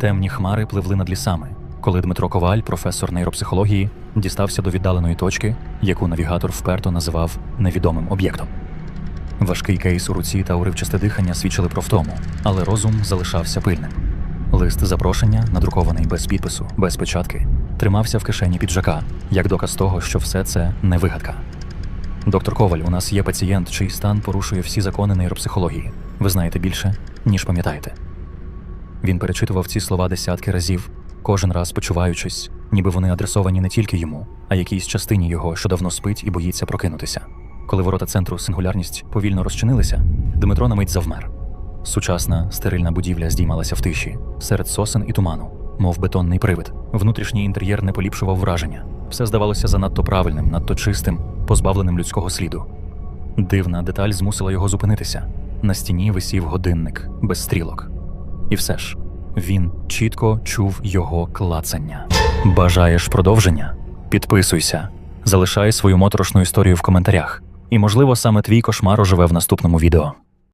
Темні хмари пливли над лісами, коли Дмитро Коваль, професор нейропсихології, дістався до віддаленої точки, яку навігатор вперто називав невідомим об'єктом. Важкий кейс у руці та уривчасте дихання свідчили про втому, але розум залишався пильним. Лист запрошення, надрукований без підпису, без печатки, тримався в кишені піджака, як доказ того, що все це не вигадка. Доктор Коваль, у нас є пацієнт, чий стан порушує всі закони нейропсихології. Ви знаєте більше, ніж пам'ятаєте. Він перечитував ці слова десятки разів, кожен раз почуваючись, ніби вони адресовані не тільки йому, а якійсь частині його, що давно спить і боїться прокинутися. Коли ворота центру сингулярність повільно розчинилися, Дмитро на мить завмер. Сучасна стерильна будівля здіймалася в тиші, серед сосен і туману, мов бетонний привид. Внутрішній інтер'єр не поліпшував враження. Все здавалося занадто правильним, надто чистим, позбавленим людського сліду. Дивна деталь змусила його зупинитися. На стіні висів годинник без стрілок. І все ж, він чітко чув його клацання. Бажаєш продовження? Підписуйся, залишай свою моторошну історію в коментарях. І, можливо, саме твій кошмар оживе в наступному відео.